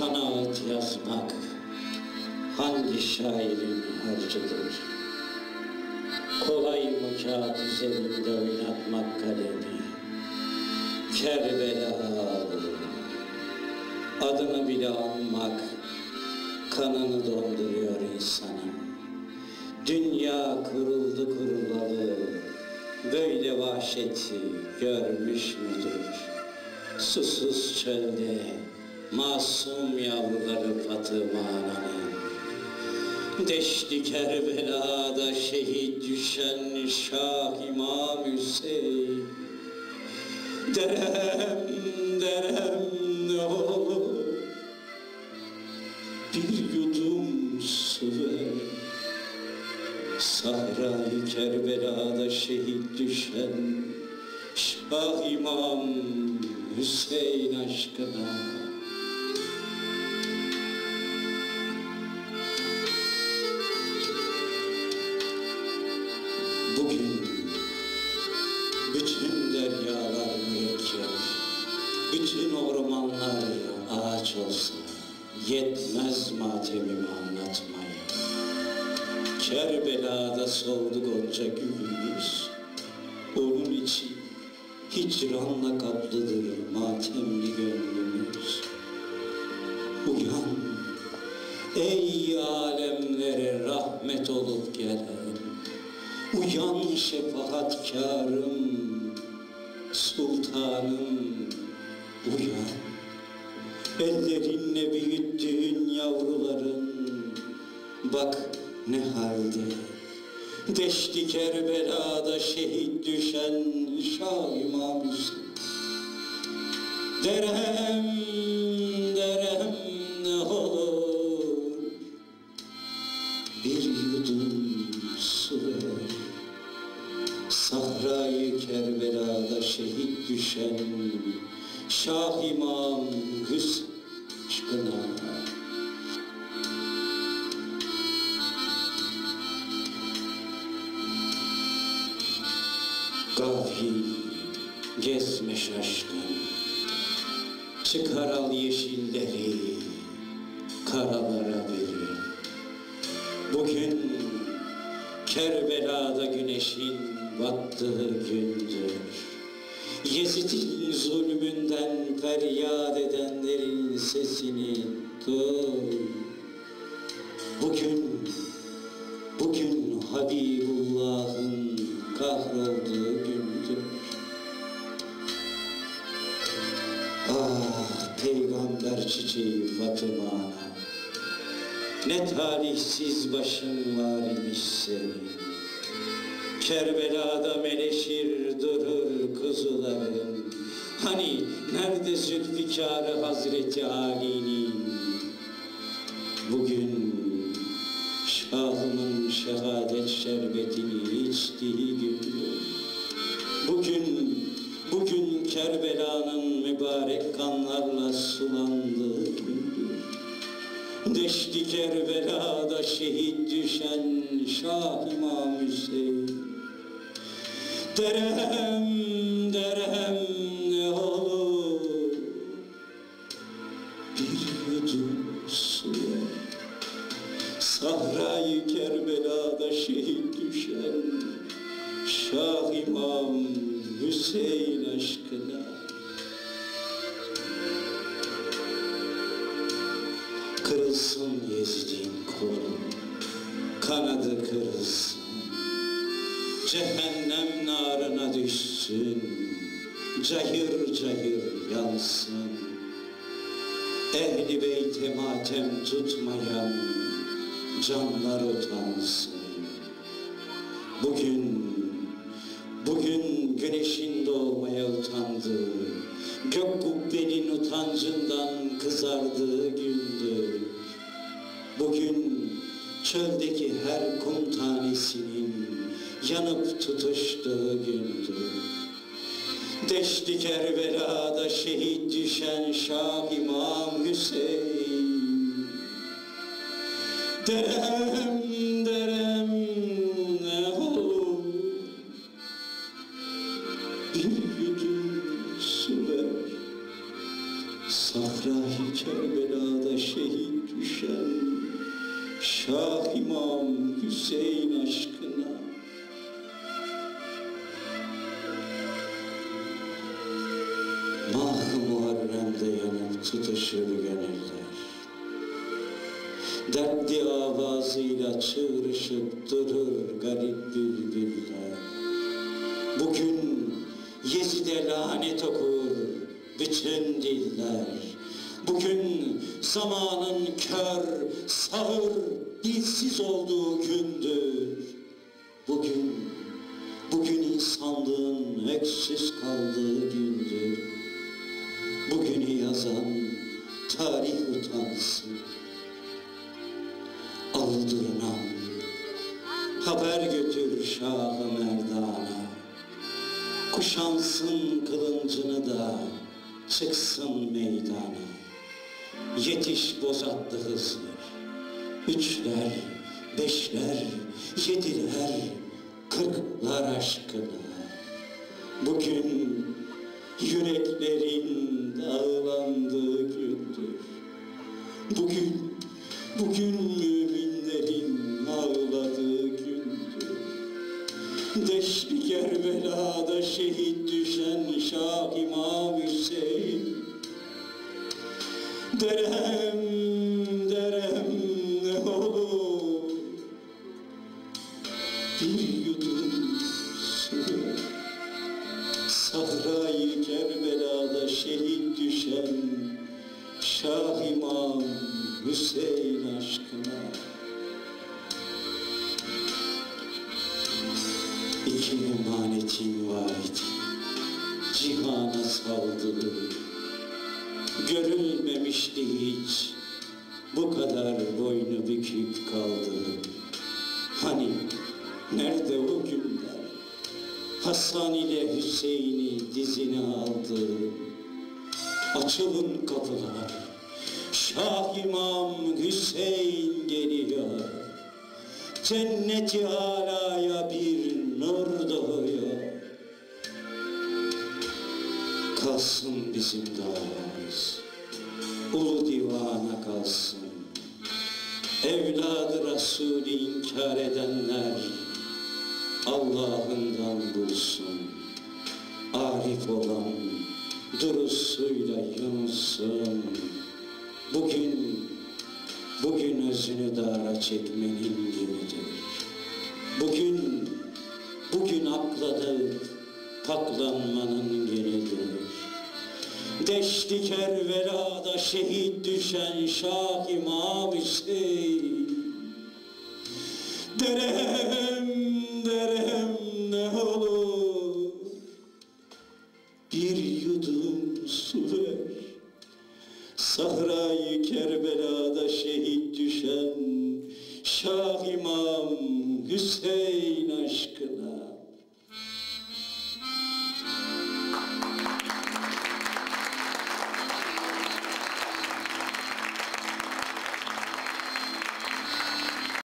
Sanat yazmak hangi şairin harcıdır? Kolay mı kağıt üzerinde oynatmak kalemi? Kerbela adını bile anmak kanını donduruyor insanın. Dünya kuruldu kurulalı böyle vahşeti görmüş müdür? Susuz çölde masum yavruları Fatıma ananın Deşti Kerbela'da şehit düşen Şah İmam Hüseyin. Derem, derem ne olur? Bir yudum su ver. Sahrayı Kerbela'da şehit düşen Şah İmam Hüseyin aşkına Kerbela'da soldu gonca gülümüz, onun için hicranla kaplıdır matemli gönlümüz. Uyan, ey alemlere rahmet olup gelen, Uyan şefaatkarım, sultanım, uyan. Ellerinle büyüttüğün yavruların, bak ne halde. Deşti Kerbela'da şehit düşen Şah İmam Hüseyin. Derem, derem ne olur, bir yudum su ver. Sahrayı Kerbela'da şehit düşen Şah İmam Hüseyin aşkına Gafil gezme şaşkın Çıkar al yeşilleri karalara verin Bugün Kerbela'da güneşin battığı gündür. Yezid'in zulmünden feryat edenlerin sesini duy. Bugün, bugün Habibullah'ın kahrolduğu peygamber çiçeği Fatıma ana. Ne talihsiz başın var imiş senin. Kerbela'da meleşir durur kuzuların. Hani nerede Zülfikar'ı Hazreti Ali'nin? Bugün Şahımın şehadet şerbetini içtiği gündür. Bugün, bugün Kerbela'nın mübarek kanlarla gündür. Deşti Kerbela'da şehit düşen Şah İmam Hüseyin. Derem, derem ne olur? Bir yudum su ver Sahrayı Kerbela'da şehit düşen Şah İmam Hüseyin aşkına Kırılsın Yezid'in kolu, kanadı kırılsın. Cehennem narına düşsün, cayır cayır yansın. Ehli beyte matem tutmayan canlar utansın. Bugün, bugün güneşin doğmaya utandığı, gök kubbenin utancından kızardığı gündür. Çöldeki her kum tanesinin yanıp tutuştuğu gündür. Deşti Kerbela'da şehit düşen Şah İmam Hüseyin. Derem Mah-ı Muharrem'de yanıp tutuşur gönüller. Dertli avazıyla çığırışıp durur garip bülbüller. Bugün Yezid'e lanet okur bütün diller. Bugün zamanın kör, sağır, dilsiz olduğu gündür. Bugün, bugün insanlığın öksüz kaldığı yazan tarih utansın Aldırınan haber götür Şah-ı Merdan'a. Kuşansın kılıncını da çıksın meydana. Yetiş bozatlı hızır Üçler, beşler, yediler Kırklar aşkına. Bugün düşen Şah İmam Hüseyin. Derem, derem ne olur? Bir yudum Sahrayı Kerbela'da şehit düşen Şah İmam Hüseyin aşkına. İki emanetin var idi Cihana saldı Görülmemişti hiç. Bu kadar boynu bükük kaldı. Hani nerede o günler Hasan ile Hüseyin'i dizine aldı. Açılın kapılar. Şah İmam Hüseyin geliyor. Cenneti alaya bir nur doğuyor Kalsın bizim davamız Ulu divana kalsın Evladı Resulü inkar edenler Allah'ından bulsun Arif olan durusuyla yunsun Bugün Bugün özünü dara çekmenin günüdür. Bugün, bugün aklanıp paklanmanın günüdür. Deşti kerverada şehit düşen Şah İmam Hüseyin Derem derem ne olur? Bir yudum su ver. Sahrayı Kerbela'da şehit düşen Şah İmam Hüseyin aşkına.